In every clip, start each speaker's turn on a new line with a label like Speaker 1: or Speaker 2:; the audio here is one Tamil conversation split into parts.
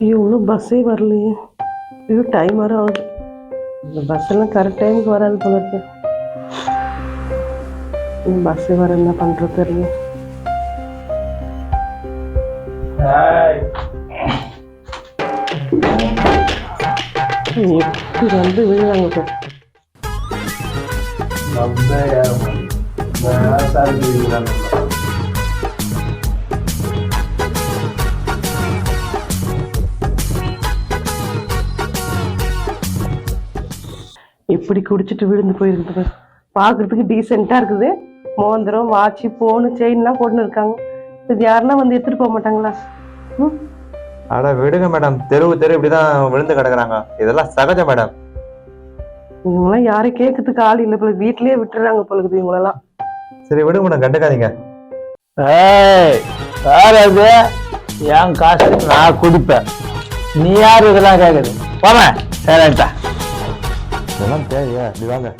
Speaker 1: ஐயோ இன்னும் பஸ்ஸே வரலையே ஐயோ டைம் வர ஆகுது இந்த பஸ் எல்லாம் கரெக்ட் டைமுக்கு வராது போல இருக்கு இன்னும் பஸ்ஸே வர என்ன எப்படி குடிச்சிட்டு விழுந்து போயிருக்குது பாரு. பார்க்கறதுக்கு டீசெண்டாக இருக்குது. மோந்திரம் வாட்சி ஃபோனு செயின்லாம் போட்டுன்னு இருக்காங்க. இது யாருன்னா வந்து எடுத்துட்டு போக மாட்டாங்களா? ம்?
Speaker 2: அட விடுங்க மேடம் தெருவு தெரு இப்படிதான் விழுந்து கிடக்குறாங்க. இதெல்லாம் சகஜம் மேடம்
Speaker 1: இவங்கெல்லாம் யாரையும் கேட்கறதுக்கு ஆள் இல்லை போல. வீட்லயே விட்டுறாங்க போல இருக்குது இவங்களெல்லாம்.
Speaker 2: சரி விடுங்க மேடம் கண்டுக்காதீங்க.
Speaker 3: ஏய் யார் அது? என் காசு நான் குடிப்பேன். நீ யார் இதெல்லாம் கேட்குது? போமே சரிட்டா
Speaker 2: இதெல்லாம் தேவையா இப்படி வாங்க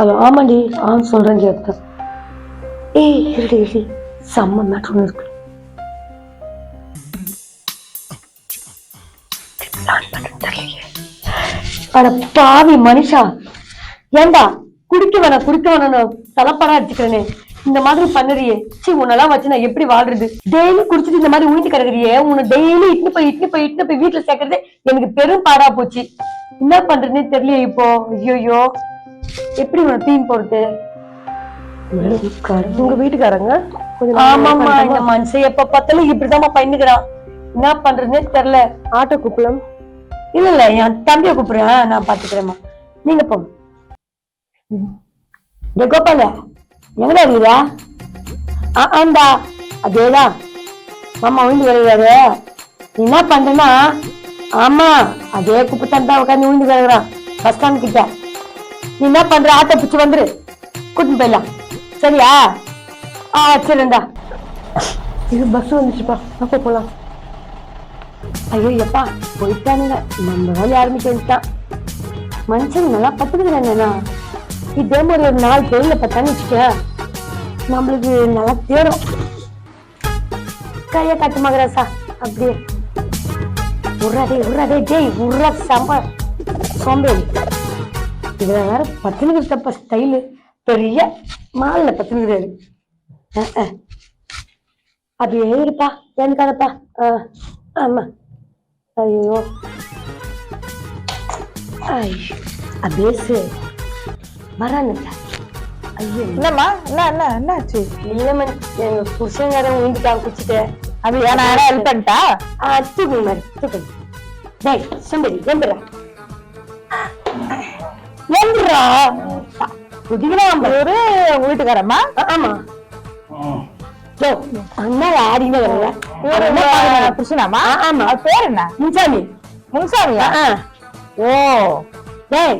Speaker 4: அது ஆமாண்டி. ஆ சொல்கிறேன் கேட்க ஏய் இருடி இருடி. செம்ம மேட்ரு ஒன்று இருக்கு. அட பாவி மனுஷா. ஏண்டா? குடிக்க வேணாம் குடிக்க வேணாம் தலைப்படா அடிச்சுக்கிறேனே. இந்த மாதிரி பண்ணுறியே. சி உன்னெல்லாம் வச்சு நான் எப்படி வாழ்றது? டெய்லி குடிச்சிட்டு இந்த மாதிரி ஊஞ்சி கிடக்குறியே? உன்னை டெய்லி இட்னு போய் இட்னு போய் இட்னு போய் வீட்டுல சேர்க்கறது எனக்கு பெரும் பாடா போச்சு. என்ன பண்றதுன்னே தெரியல இப்போ. ஐயோ எப்படி உன தீம் போறது
Speaker 1: உங்க வீட்டுக்காரங்க?
Speaker 4: ஆமாமா இந்த மனுஷன் எப்ப பார்த்தாலும் இப்படிதான் பண்ணிக்கிறான் என்ன பண்றதுன்னே தெரியல.
Speaker 1: ஆட்டோ குப்பலம்
Speaker 4: இல்ல இல்ல என் தம்பியை கூப்பிடுறேன். நான் பாத்துக்கிறேம்மா. நீங்க போங்க. கோபால. எவ்வளோ இருக்குதா? ஆ ஆண்டா அதேதான். மாமா விழுந்து கிடக்குறாரு. நீ என்ன பண்றேன்னா ஆமா அதே குப்பைத்தான் தான் உட்காந்து விழுந்து கிடக்குறான். பஸ் ஸ்டாண்ட் கிட்ட. நீ என்ன பண்ற? ஆட்டோ பிடிச்சி வந்துரு. கூட்டின்னு போயிடலாம். சரியா? ஆ சரிண்டா
Speaker 1: இது பஸ் வந்துச்சுப்பா. அப்போ போகலாம்
Speaker 4: ஐயோ எப்பா போயிட்டானுங்க. நம்ம வேலை ஆரம்பிச்சு மனுஷன் நல்லா பத்துக்கிறாங்கண்ணா இதே மாதிரி ஒரு நாள் பேர்ல பார்த்தான்னு வச்சுக்கேன் நம்மளுக்கு நல்லா தேடும் கையை கட்டு மகராசா அப்படியே. உர்றாதே உர்றாதே டேய் உர்றா செம்ம. சோம்பேறி. இதுல வேற பத்துனுக்கு ஸ்டைலு பெரிய மாலில் பத்துனுக்கிறாரு அப்படியே இருப்பா எனக்காதப்பா ஆமா. ஐயோ. ஐயோ. அப்படியே சரி வரான்னு
Speaker 5: என்னம்மா? என்ன என்ன என்னாச்சு?
Speaker 4: இல்லமன் எங்க புருஷங்காரன் உண்டுட்டான் குச்சிட்டு.
Speaker 5: அது ஏன் நான் ஹெல்ப் பண்ணிட்டா?
Speaker 4: ஆ தூக்குங்க மாதிரி தூக்குங்க. டேய் சும்பரி எந்திரா. எந்திரா? புதிக்கலாம்
Speaker 5: ஒரு வீட்டுக்காரம்மா?
Speaker 4: ஆமா. அண்ணா ஆடினே வரல
Speaker 5: புருஷனாமா
Speaker 4: ஆமா.
Speaker 5: பேர் என்ன?
Speaker 4: முன்சாமி.
Speaker 5: முன்சாமியா?
Speaker 4: ஆ
Speaker 5: ஓ.
Speaker 4: டேய்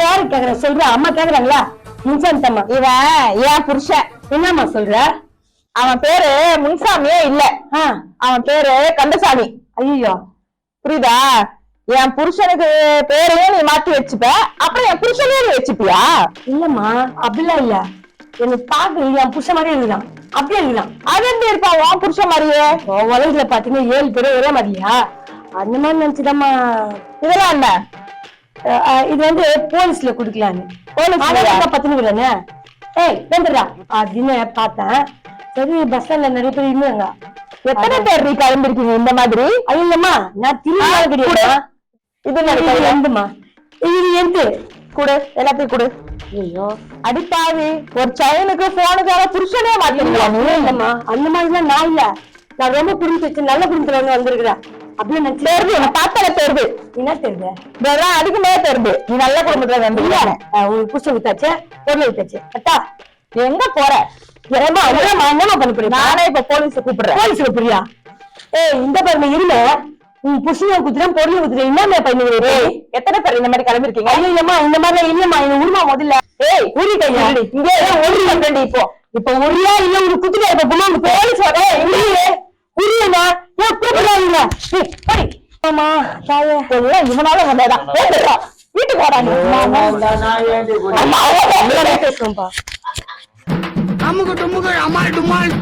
Speaker 4: யாரு கேக்குற சொல்ற அம்மா கேக்குறாங்களா? முன்சாமி தம்மா
Speaker 5: இவன் ஏன் புருஷன்
Speaker 4: என்னம்மா சொல்ற?
Speaker 5: அவன் பேரு முன்சாமியே இல்ல.
Speaker 4: ஆ
Speaker 5: அவன் பேரு கந்தசாமி.
Speaker 4: ஐயோ
Speaker 5: புரியுதா? என் புருஷனுக்கு பேரையும் நீ மாத்தி வச்சுப்ப. அப்புறம் என் புருஷனையும் நீ வச்சுப்பியா?
Speaker 4: இல்லம்மா அப்படிலாம் இல்ல. எனக்கு பாக்கு என் புருஷன் மாதிரி எழுதுதான் அப்படியே எழுதுதான்
Speaker 5: அது எப்படி இருப்பான் உன் புருஷன் மாதிரியே?
Speaker 4: உன் உலகத்துல பாத்தீங்கன்னா ஏழு பேரும் ஒரே மாதிரியா? அந்த மாதிரி நினைச்சுதாம்மா.
Speaker 5: இதெல்லாம் என்ன?
Speaker 4: இது வந்து போலீஸ்ல குடுக்கலான்னு.
Speaker 5: போலீஸ்லயா?
Speaker 4: பத்துனுக்குறானே ஏய் வந்துடுறா. அப்படின்னு பார்த்தேன். சரி பஸ் ஸ்டாண்ட்ல நிறைய பேர் இருந்தாங்க.
Speaker 5: எத்தனை பேர் நீ கிளம்பிருக்கீங்க இந்த மாதிரி?
Speaker 4: ஐயோ இல்லம்மா நான் திரும்ப கிடையாது
Speaker 5: இது என்ன
Speaker 4: இது எந்து.
Speaker 5: கொடு. எல்லாத்தையும் கொடு.
Speaker 4: ஐயோ
Speaker 5: அடிப்பாவி. ஒரு செயினுக்கு போனுக்காக புருஷனே மாட்டீங்களா நீ
Speaker 4: இல்லம்மா. அந்த மாதிரிலாம் நான் இல்ல. நான் ரொம்ப குடும்பத்து நல்ல குடும்பத்துல இருந்து வந்திருக்கிறேன். அப்படின்னு
Speaker 5: தெரியுது என்ன பார்த்தாலே தெரியுது
Speaker 4: என்ன
Speaker 5: இதெல்லாம் அடிக்குமே தெரியுது நீ நல்ல குடும்பத்துல வந்து
Speaker 4: உங்களுக்கு புடிச்ச வித்தாச்சு பொருள் வித்தாச்சு அத்தா
Speaker 5: எங்க போற?
Speaker 4: ஏமா என்னமா என்னமா பண்ண போறீங்க?
Speaker 5: நானே இப்ப போலீஸ் கூப்பிடுறேன்.
Speaker 4: போலீஸ்ல புரியா ஏய் இந்த பாருங்க இருங்க. உன் புருஷனை குத்துறேன் பொருள் குத்துறேன் என்னமே பண்ணுவீங்க
Speaker 5: எத்தனை பேர் இந்த மாதிரி கிளம்பிருக்கீங்க?
Speaker 4: ஐயோ இல்லம்மா இந்த மாதிரிலாம் இல்லம்மா. இந்த உருமா முதல்ல.
Speaker 5: ஏய்
Speaker 4: உரி கையா.
Speaker 5: இங்க ஒரு பண்றேன் இப்போ.
Speaker 4: இப்ப உரியா இல்ல உங்க குத்துட்டா இப்ப போலீஸ் வர உரியே உரியமா
Speaker 5: இவனால வந்ததா வீட்டுக்கு வாடா நீ
Speaker 4: அம்மா,
Speaker 6: டுமால்